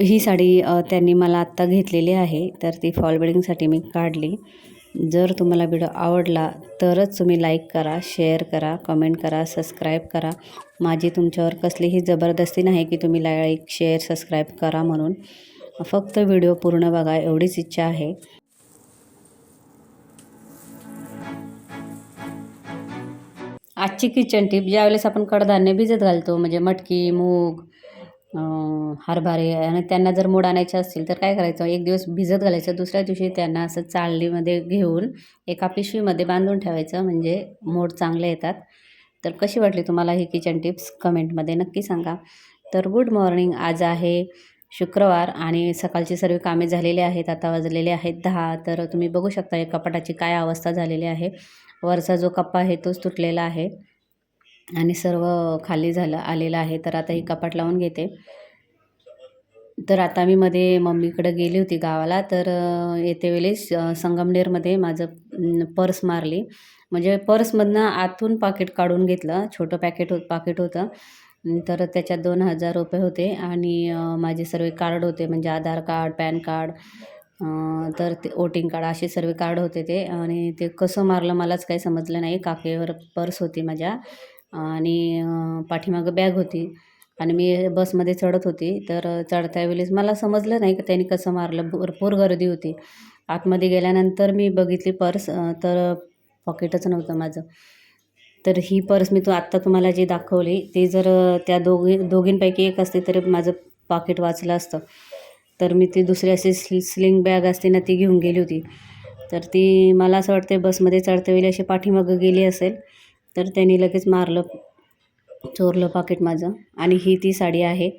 ही साडी त्यांनी मला आत्ता घेतलेली आहे तर ती फॉल बिडिंगसाठी मी काढली. जर तुम्हाला व्हिडिओ आवडला तरच तुम्ही लाईक करा शेअर करा कमेंट करा सबस्क्राईब करा. माझी तुमच्यावर कसलीही जबरदस्ती नाही की तुम्ही लाईक शेअर सबस्क्राईब करा म्हणून. फक्त व्हिडिओ पूर्ण बघा एवढीच इच्छा आहे. आजची किचन टिप ज्यावेळेस आपण कडधान्य भिजत घालतो म्हणजे मटकी मूग हरभरे आणि त्यांना जर मोड आणायचे असतील तर काय करायचं? एक दिवस भिजत घालायचं दुसऱ्या दिवशी त्यांना असं चाळणीमध्ये घेऊन एका पिशवीमध्ये बांधून ठेवायचं म्हणजे मोड चांगले येतात. तर कशी वाटली तुम्हाला ही किचन टिप्स कमेंटमध्ये नक्की सांगा. तर गुड मॉर्निंग आज आहे शुक्रवार आणि सकाळची सर्व कामे झालेली आहेत आता वाजलेले आहेत दहा. तर तुम्ही बघू शकता या कपाटाची काय अवस्था झालेली आहे. वरचा जो कप्पा आहे तोच तुटलेला आहे. आणि सर्व खाली झालं आलेलं आहे. तर आता ही कपाट लावून घेते. तर आता मी मध्ये मम्मीकडं गेली होती गावाला. तर येते वेळेस संगमनेरमध्ये माझं पर्स मारली. म्हणजे पर्समधनं आतून पाकिट काढून घेतलं. छोटं पॅकेट हो पाकिट होतं. तर त्याच्यात दोन हजार रुपये होते. आणि माझे सर्व कार्ड होते. म्हणजे आधार कार्ड पॅन कार्ड तर ते वोटिंग कार्ड असे सर्व कार्ड होते ते. आणि ते कसं मारलं मलाच काही समजलं नाही. काकेवर पर्स होती माझ्या. आणि पाठीमागं बॅग होती. आणि मी बसमध्ये चढत होती. तर चढत्या वेळेस मला समजलं नाही का त्यांनी कसं मारलं. भरपूर गर्दी होती. आतमध्ये गेल्यानंतर मी बघितली पर्स तर पॉकेटच नव्हतं माझं. तर ही पर्स मी तो आत्ता तुम्हाला जी दाखवली ती जर त्या दोघी दोघींपैकी एक असते तरी माझं पाकिट वाचलं असतं. तर मी ती दुसरी अशी स्लि स्लिंग बॅग असते ना ती घेऊन गेली होती. तर ती मला असं वाटते बसमध्ये चढते वेळी अशी पाठीमागं गेली असेल. तर त्यांनी लगेच मारलं चोरलं पाकिट माझं. आणि ही ती साडी आहे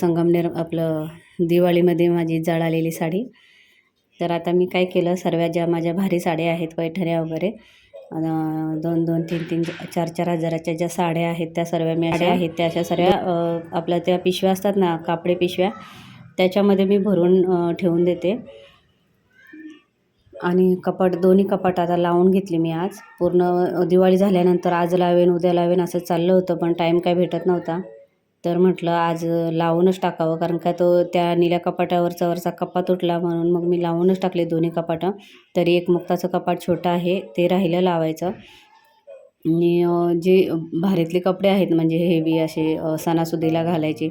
संगमनेर आपलं दिवाळीमध्ये माझी जळालेली साडी. तर आता मी काय केलं सर्व ज्या माझ्या भारी साड्या आहेत पैठण्या वगैरे दोन दोन तीन तीन चार चार हजाराच्या ज्या साड्या आहेत त्या सर्व मी अशा आहेत त्या अशा सर्व आपल्या त्या पिशव्या असतात ना कापडे पिशव्या त्याच्यामध्ये मी भरून ठेवून देते. आणि कपाट दोन्ही कपाट आता लावून घेतली मी आज. पूर्ण दिवाळी झाल्यानंतर आज लावेन उद्या लावेन असं चाललं होतं पण टाईम काय भेटत नव्हता. तर म्हटलं आज लावूनच टाकावं कारण का तो त्या निळ्या कपाटावरचा वरचा कप्पा तुटला म्हणून मग मी लावूनच टाकले दोन्ही कपाटं. तरी एक मुक्ताचं कपाट छोटं आहे ते राहिलं लावायचं. आणि जे भारीतले कपडे आहेत म्हणजे हेवी असे सणासुदीला घालायचे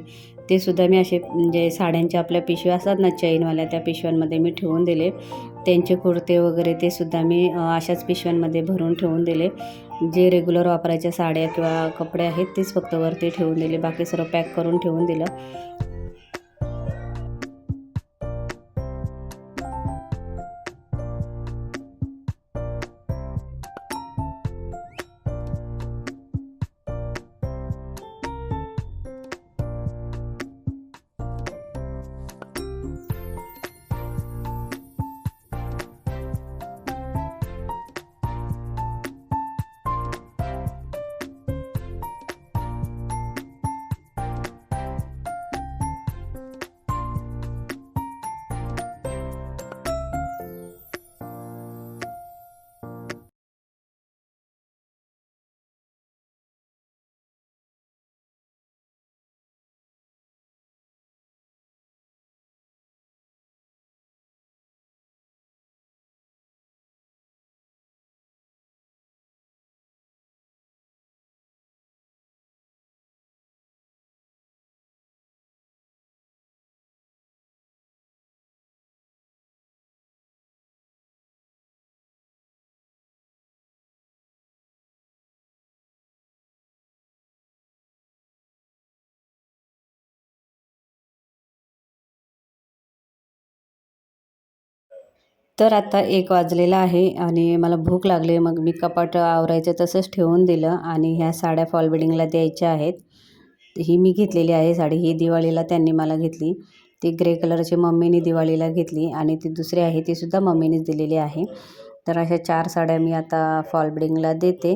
ते सुद्धा मी असे म्हणजे साड्यांच्या आपल्या पिशव्या असतात ना चैनवाल्या त्या पिशव्यांमध्ये मी ठेवून दिले. त्यांचे कुर्ते वगैरे ते सुद्धा मी अशाच पिशव्यांमध्ये भरून ठेवून दिले. जे रेग्युलर वापरायच्या साड्या किंवा कपडे आहेत तेच फक्त वरती ठेवून दिले. बाकी सर्व पॅक करून ठेवून दिलं. तर आता एक वाजलेला आहे आणि मला भूक लागली. मग मी कपाट आवरायचं तसंच ठेवून दिलं आणि ह्या साड्या फॉल बिडिंगला द्यायच्या आहेत. ही मी घेतलेली आहे साडी. ही दिवाळीला त्यांनी मला घेतली. ती ग्रे कलरची मम्मीने दिवाळीला घेतली आणि ती दुसरी आहे ती सुद्धा मम्मीनेच दिलेली आहे. तर अशा चार साड्या मी आता फॉल बिडिंगला देते.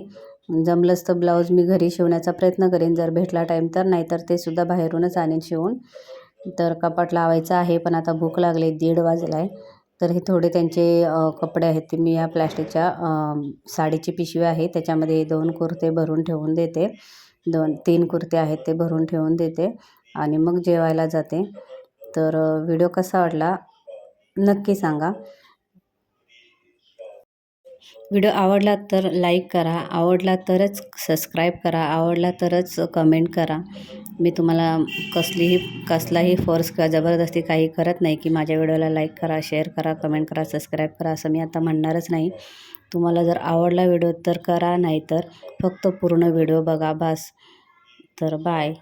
जमलंच तर ब्लाऊज मी घरी शिवण्याचा प्रयत्न करेन. जर भेटला टाईम तर नाहीतर ते सुद्धा बाहेरूनच आणेन शिवून. तर कपाट लावायचं आहे पण आता भूक लागली दीड वाजला आहे तर हे थोडे त्यांचे कपडे आहेत ते मी या प्लॅस्टिकच्या साडीची पिशवी आहे. त्याच्यामध्ये दोन कुर्ते भरून ठेवून देते. दोन तीन कुर्ते आहेत ते भरून ठेवून देते आणि मग जेवायला जाते. तर व्हिडिओ कसा वाटला नक्की सांगा. व्हिडिओ आवडला तर लाईक करा आवडला तरच सबस्क्राईब करा आवडला तरच कमेंट करा. मी तुम्हाला कसलीही कसलाही फोर्स किंवा जबरदस्ती काही करत नाही की माझ्या व्हिडिओला लाईक करा शेअर करा कमेंट करा सबस्क्राईब करा असं मी आता म्हणणारच नाही. तुम्हाला जर आवडला व्हिडिओ तर करा नाही तर फक्त पूर्ण व्हिडिओ बघा बस. तर बाय.